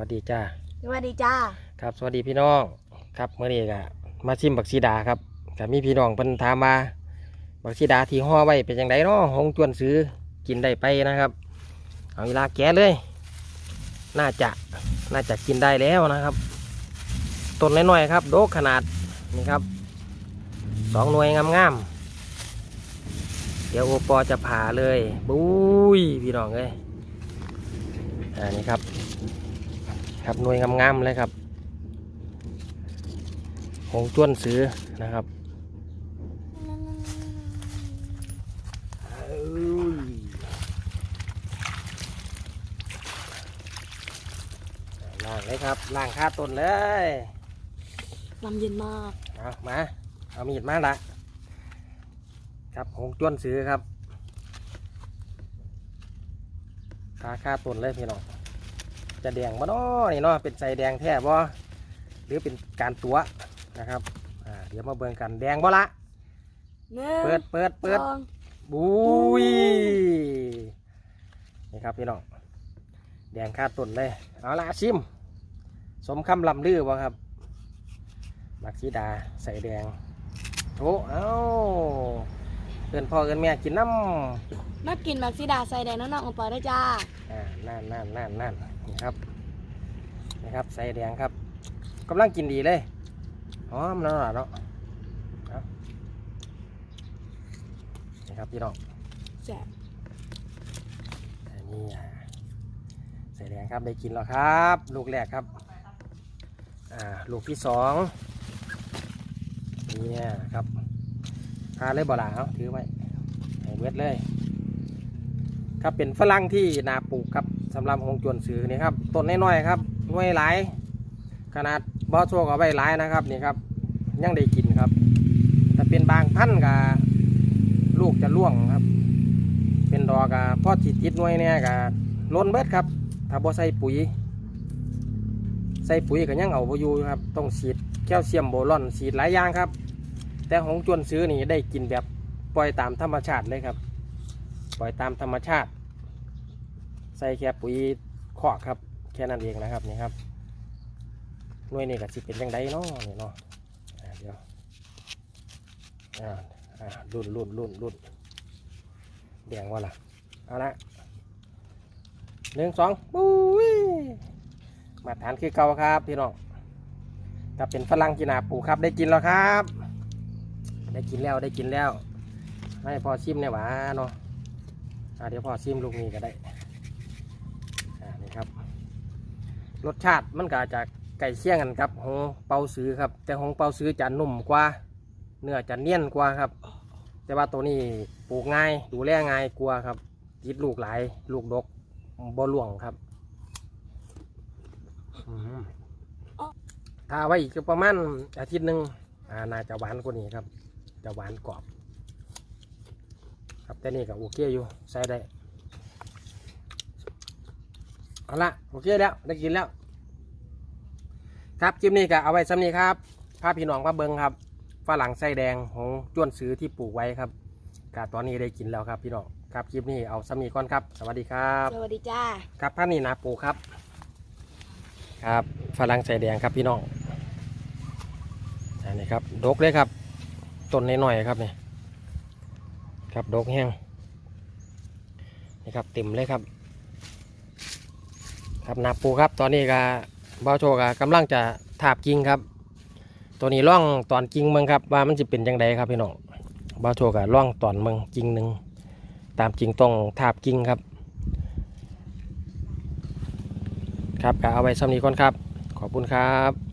วัสดีจ้าสวัสดีจ้า ครับสวัสดีพี่น้องครับเมื่อนี้ก็มาชิมบักซีดาครับก็มีพี่น้องเพิ่นถามมาบักซีดาที่ห่อไว้เป็นยังไงเนาะหงจวนซื้อกินได้ไปนะครับ เอาเวลาแกะเลย น่าจะน่าจะกินได้แล้วนะครับต้นน้อยๆครับ โดกขนาดนี่ครับสองหน่วยงามๆเดี๋ยวโอปอจะผ่าเลยบุ้ยพี่น้องเอ้ยอ่านี่ครับ ครับหน่วยงามๆเลยครับหงจ้วนซื้อนะครับเอ้ยล่างเลยครับล่างค่าต้นเลยลำเย็นมากเอามา เอามีดมาละครับหงจ้วนซื้อครับค่าค่าต้นเลยพี่น้อง จะแดงบ่เนาะนี่เนาะเป็นใส่แดงแท้บ่หรือเป็นการตัวนะครับอ่าเดี๋ยวมาเบิ่งกันแดงบ่ละหนึ่งเปิดเปิดเปิดสองบุยนี่ครับพี่น้องแดงคาต้นเลยเอาละชิม สมคำลำลือบ่ครับบักซีดาใส่แดงโอ้เอ้า เอินพ่อเอินแม่กินน้ำมากินแม็กซิดาใส่แดงน้องๆของปอได้จ้าอ่านั่นนั่นนั่นนั่นนี่ครับนี่ครับใส่แดงครับกำลังกินดีเลยหอมแล้วเนาะเอานี่ครับพี่น้อง แซ่บอันนี้อ่าใส่แดงครับได้กินแล้วครับ ลูกแรกครับอ่าลูกที่สองเนี่ยครับ พาเลยบ่หลาเอาถือไว้ให้เวทเลย ครับเป็นฝรั่งที่นาปลูกครับสำหรับหงจวนสือนี่ครับต้นน้อยๆครับห่วยหลายขนาดบอสโชกเอาไว้หลายนะครับนี่ครับยังได้กินครับแต่เป็นบางพันกับลูกจะร่วงครับ เป็นดอกกับพ่อจิตจิตน่วยเนี่ยกับล้นเบิดครับ ถ้าบ่ใส่ปุ๋ย ใส่ปุ๋ยก็ยังเอาบ่อยู่ครับต้องฉีดแคลเซียมโบรอนฉีดหลายอย่างครับ แต่ของจวนซื้อนี่ได้กินแบบปล่อยตามธรรมชาติเลยครับ ปล่อยตามธรรมชาติ ใส่แค่ปุ๋ยขอกครับ แค่นั้นเองนะครับนี่ครับหน่วยนี่ก็สิเป็นยังไงเนาะนี่เนาะอ่าเดี๋ยวอ่าอ่ารุ่นรุ่นรุ่นรุ่นแดงว่าล่ะเอาละหนึ่งสองปุ้ยมาตรฐานคือเก่าครับพี่น้องถ้าเป็นฝรั่งกินอาปูครับได้กินแล้วครับ ได้กินแล้วได้กินแล้วให้พอชิมเนี่ยหวาเนาะอ่าเดี๋ยวพอซิมลูกนี้ก็ได้อ่านี่ครับ รสชาติมันก็จะไก่เคี่ยงกันครับของเปาซื้อครับ แต่ของเปาซื้อจะนุ่มกว่า เนื้อจะเนียนกว่าครับ แต่ว่าตัวนี้ปลูกง่ายดูแลง่ายกว่าครับยิดลูกหลายลูกดกบ่หลวงครับอืมถ้าไว้อีกประมาณอาทิตย์หนึ่งอ่าน่าจะหวานกว่านี้ครับ จะหวานกรอบ ครับแต่นี่ก็โอเคอยู่ใส่ได้เอาละโอเคแล้วได้กินแล้ว ครับคลิปนี้ก็เอาไว้ซ้ำนี้ครับภาพพี่น้องมาเบิงครับฝรั่งไส้แดงของจ้วนซื้อที่ปลูกไว้ครับกาตอนนี้ได้กินแล้วครับพี่น้องครับคลิปนี้เอาซ้ำนี้ก่อนครับ สวัสดีครับ สวัสดีจ้าครับท่านนี่นาปลูกครับ ครับฝรั่งไส้แดงครับพี่น้องอันนี้ครับดกเลยครับ ต้นน้อยๆครับเนี่ยครับดกแห้งนี่ครับเต็มเลยครับ ครับนาปูครับตอนนี้ก็เบาโชกกำลังจะถาบกิ่งครับ ตัวนี้ร่องตอนกิ่งเมืองครับว่ามันจะเป็นยังไงครับพี่น้องเบาโชกร่องตอนเมืองกิ่งหนึ่งตามจริงต้องถาบกิ่งครับ ครับก็เอาไว้ซ้ำนี้ก่อนครับ ขอบคุณครับ